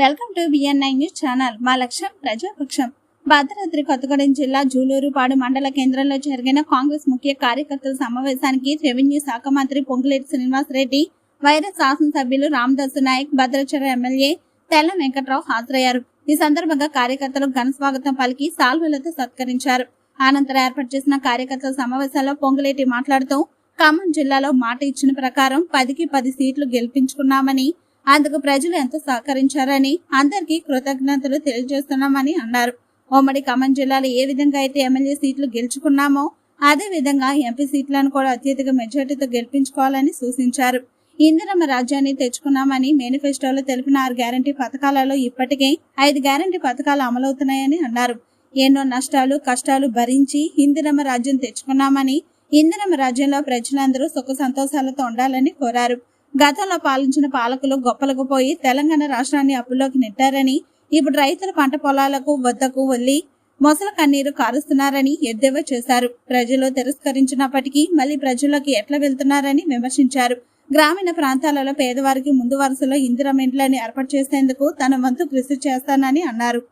Welcome to BNI news channel. మా లక్ష్యం ప్రజాపక్షం. భద్రాద్రి కొత్తగూడెం జిల్లా జూలూరుపాడు మండల కేంద్రంలో జరిగిన కాంగ్రెస్ ముఖ్య కార్యకర్తల సమావేశానికి రెవెన్యూ శాఖ మంత్రి పొంగులేటి శ్రీనివాసరెడ్డి వైరస్ శాసనసభ్యులు రామదాసు నాయక్ భద్రాచల ఎమ్మెల్యే తెల్ల వెంకట్రావు హాజరయ్యారు. ఈ సందర్భంగా కార్యకర్తలు ఘన స్వాగతం పలికి సాల్వలతో సత్కరించారు. అనంతరం ఏర్పాటు చేసిన కార్యకర్తల సమావేశంలో పొంగులేటి మాట్లాడుతూ ఖమ్మం జిల్లాలో మాట ఇచ్చిన ప్రకారం పదికి పది సీట్లు గెలిపించుకున్నామని అందుకు ప్రజలు ఎంతో సహకరించారని అందరికీ కృతజ్ఞతలు తెలియజేస్తున్నామని అన్నారు. ఉమ్మడి ఖమ్మం జిల్లాలో ఏ విధంగా అయితే ఎమ్మెల్యే సీట్లు గెలుచుకున్నామో అదే విధంగా ఎంపీ సీట్లను కూడా అత్యధిక మెజార్టీతో గెలిపించుకోవాలని సూచించారు. ఇందిరమ్మ రాజ్యాన్ని తెచ్చుకున్నామని మేనిఫెస్టోలో తెలిపిన ఆరు గ్యారంటీ పథకాలలో ఇప్పటికే ఐదు గ్యారంటీ పథకాలు అమలవుతున్నాయని అన్నారు. ఎన్నో నష్టాలు కష్టాలు భరించి ఇందిరమ్మ రాజ్యం తెచ్చుకున్నామని ఇందిరమ్మ రాజ్యంలో ప్రజలందరూ సుఖ సంతోషాలతో ఉండాలని కోరారు. గతంలో పాలించిన పాలకులు గొప్పలకు పోయి తెలంగాణ రాష్ట్రాన్ని అప్పుల్లోకి నెట్టారని ఇప్పుడు రైతుల పంట పొలాలకు వద్దకు వెళ్ళి మొసల కన్నీరు కారుస్తున్నారని ఎద్దేవా చేశారు. ప్రజలు తిరస్కరించినప్పటికీ మళ్ళీ ప్రజల్లోకి ఎట్లా వెళ్తున్నారని విమర్శించారు. గ్రామీణ ప్రాంతాలలో పేదవారికి ముందు వరుసలో ఇందిరమ్మ ఏర్పాటు చేసేందుకు తన వంతు కృషి చేస్తానని అన్నారు.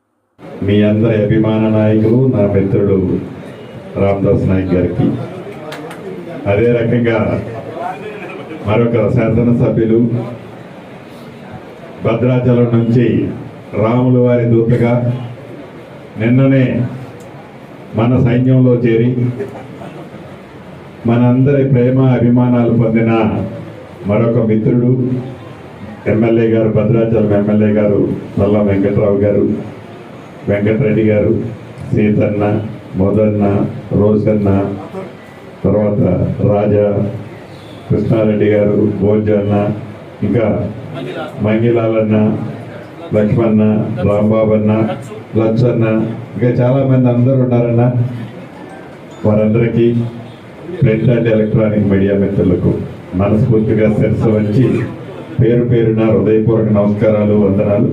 మీ అందరి అభిమాన నాయకులు నా మిత్రుడు రామదాస్ నాయక్ గారికి. అదే రకంగా మరొక శాసనసభ్యులు భద్రాచలం నుంచి రాముల వారి దూతగా నిన్ననే మన సైన్యంలో చేరి మనందరి ప్రేమ అభిమానాలు పొందిన మరొక మిత్రుడు ఎమ్మెల్యే గారు భద్రాచలం ఎమ్మెల్యే గారు నల్ల వెంకట్రావు గారు వెంకటరెడ్డి గారు సీతన్న మోదన్న రోజన్న తర్వాత రాజా కృష్ణారెడ్డి గారు భోజన్న ఇంకా మంగిలాలన్న లక్ష్మణ రాంబాబన్న లచ్చన్న ఇంకా చాలా మంది అందరూ ఉన్నారన్న. వారందరికీ ప్రింట్ అండ్ ఎలక్ట్రానిక్ మీడియా మిత్రులకు మనస్ఫూర్తిగా శిరస్సు వచ్చి పేరు పేరున హృదయపూర్వక నమస్కారాలు వందనాలు.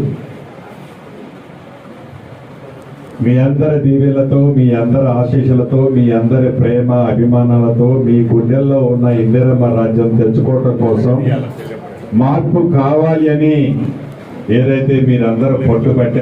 మీ అందరి దీవెలతో మీ అందరి ఆశీస్సులతో మీ అందరి ప్రేమ అభిమానాలతో మీ గుండెల్లో ఉన్న ఇందిరమ్మ రాజ్యం తెచ్చుకోవటం కోసం మార్పు కావాలి అని ఏదైతే మీరందరూ పట్టుబట్టారు